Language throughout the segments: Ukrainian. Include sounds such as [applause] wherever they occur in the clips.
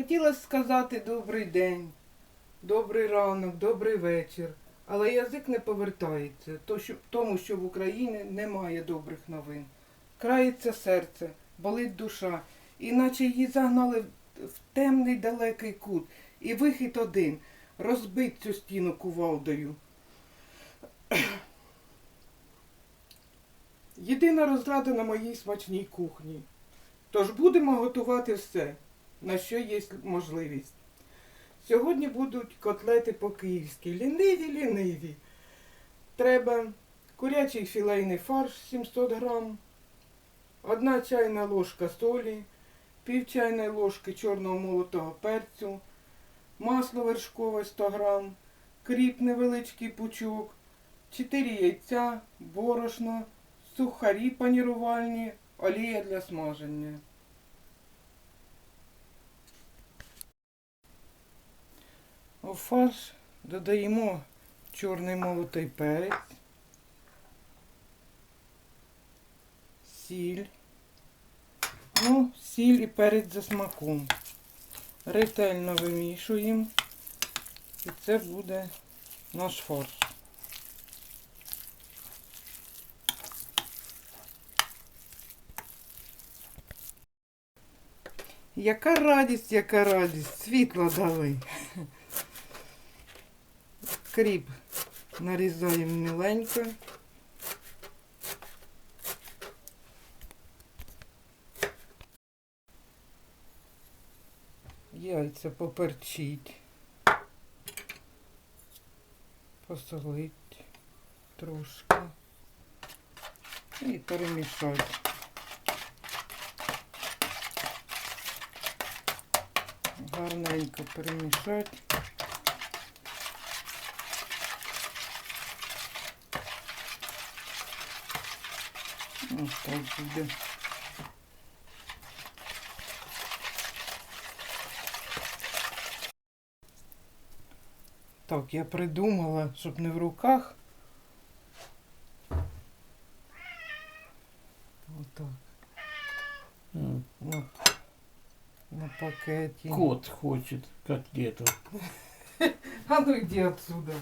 Хотілося сказати добрий день, добрий ранок, добрий вечір, але язик не повертається, тому що в Україні немає добрих новин. Крається серце, болить душа, іначе її загнали в темний далекий кут, і вихід один розбить цю стіну кувалдою. Єдина розрада на моїй смачній кухні. Тож будемо готувати все, на що є можливість. Сьогодні будуть котлети по-київськи. Ліниві, ліниві. Треба курячий філейний фарш 700 грам, одна чайна ложка солі, пів чайної ложки чорного молотого перцю, масло вершкове 100 грам, кріп невеличкий пучок, 4 яйця, борошно, сухарі панірувальні, олія для смаження. У фарш додаємо чорний молотий перець, сіль, ну, сіль і перець за смаком. Ретельно вимішуємо і це буде наш фарш. Яка радість, яка радість, світло дали. Кріп нарізаємо міленько. Яйця поперчить. Посолить трошки. І перемішати. Гарненько перемішати. Ось так буде. Так, я придумала, щоб не в руках. Отак. М, На, на пакеті. Кот хочет котлету. [laughs] А ну иди отсюда.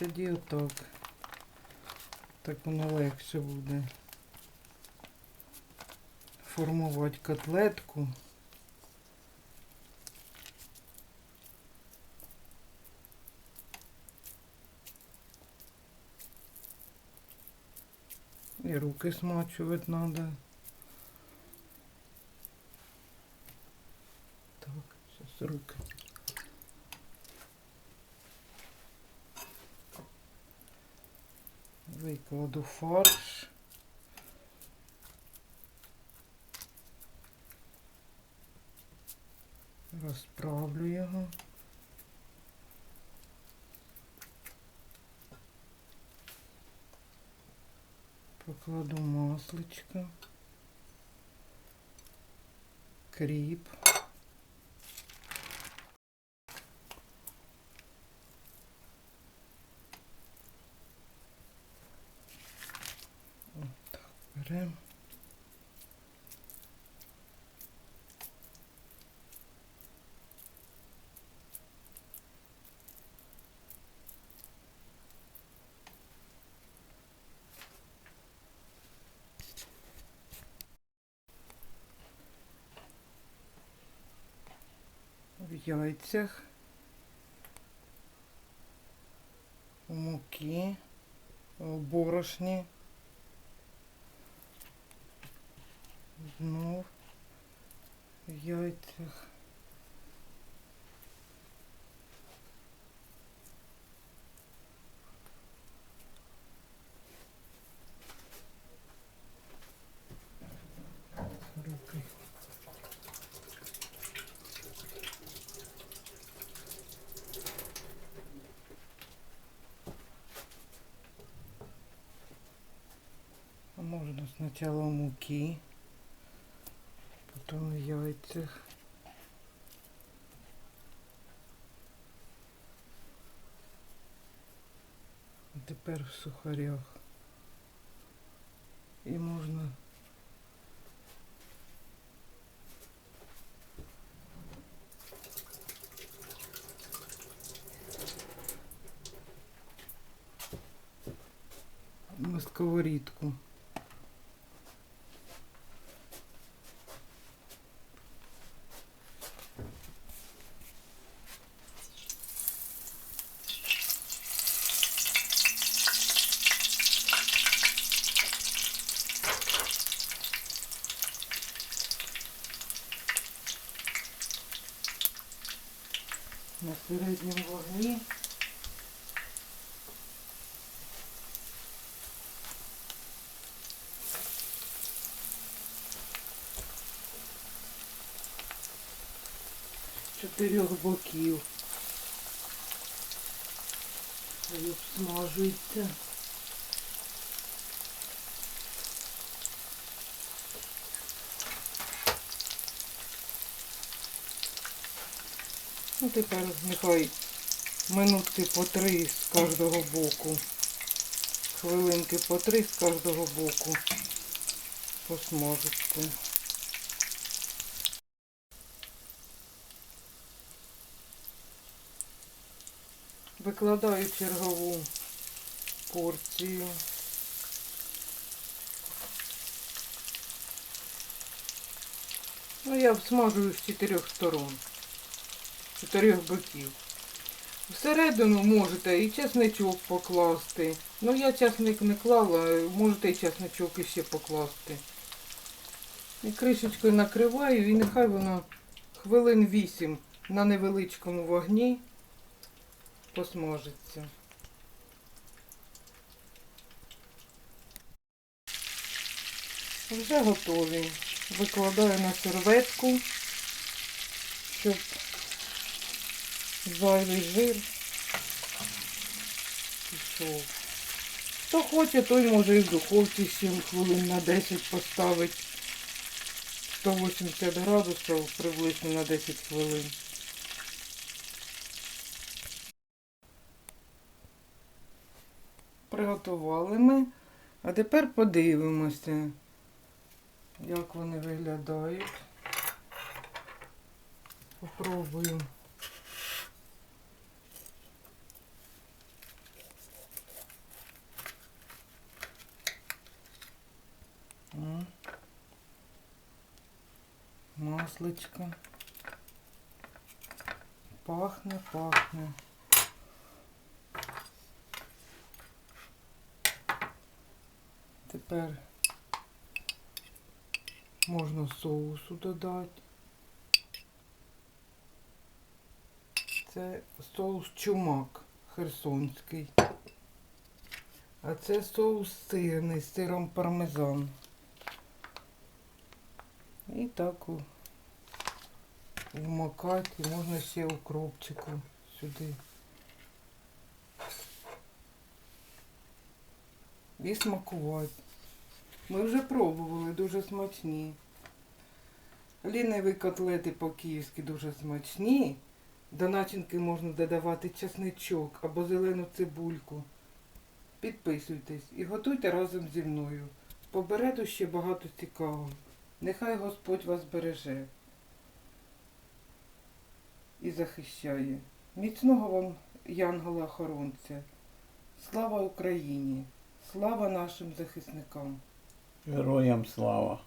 Тоді отак. Так воно легше буде. Формувати котлетку. І руки смачувати треба. Так, сейчас руки. Викладу фарш. Розправлю його. Покладу масличко. Кріп. Так, беремо. В яйцях. У муки. В борошні. Знов в яйцях. Можно сначала муки, в яйцах. Тепер в сухарях. І можна. На сковорідку. На середньому вогні. Чотирьох боків. Обсмажується. Ну, тепер нехай минутки по три з кожного боку. Хвилинки по три з кожного боку. Посмажиться. Викладаю чергову порцію. Ну, я всмажую з чотирьох сторон, чотирьох боків. Всередину можете і чесничок покласти. Ну, я чесник не клала, можете і чесничок іще покласти. І кришечкою накриваю, і нехай воно хвилин вісім на невеличкому вогні посмажиться. Вже готові. Викладаю на серветку, щоб зайвий жир пішов. Хто хоче, той може і в духовці ще хвилин на 10 поставити. 180 градусів приблизно на 10 хвилин. Приготували ми. А тепер подивимося, як вони виглядають. Попробую. Масличко. Пахне, пахне. Тепер можна соусу додати. Це соус чумак херсонський. А це соус сирний з сиром пармезан. І так вмакати. Можна ще укропчику сюди. І смакувати. Ми вже пробували, дуже смачні. Ліниві котлети по-київськи дуже смачні. До начинки можна додавати чесничок або зелену цибульку. Підписуйтесь і готуйте разом зі мною. Попереду ще багато цікавого. Нехай Господь вас береже і захищає. Міцного вам Янгола-охоронця. Слава Україні! Слава нашим захисникам! Героям слава.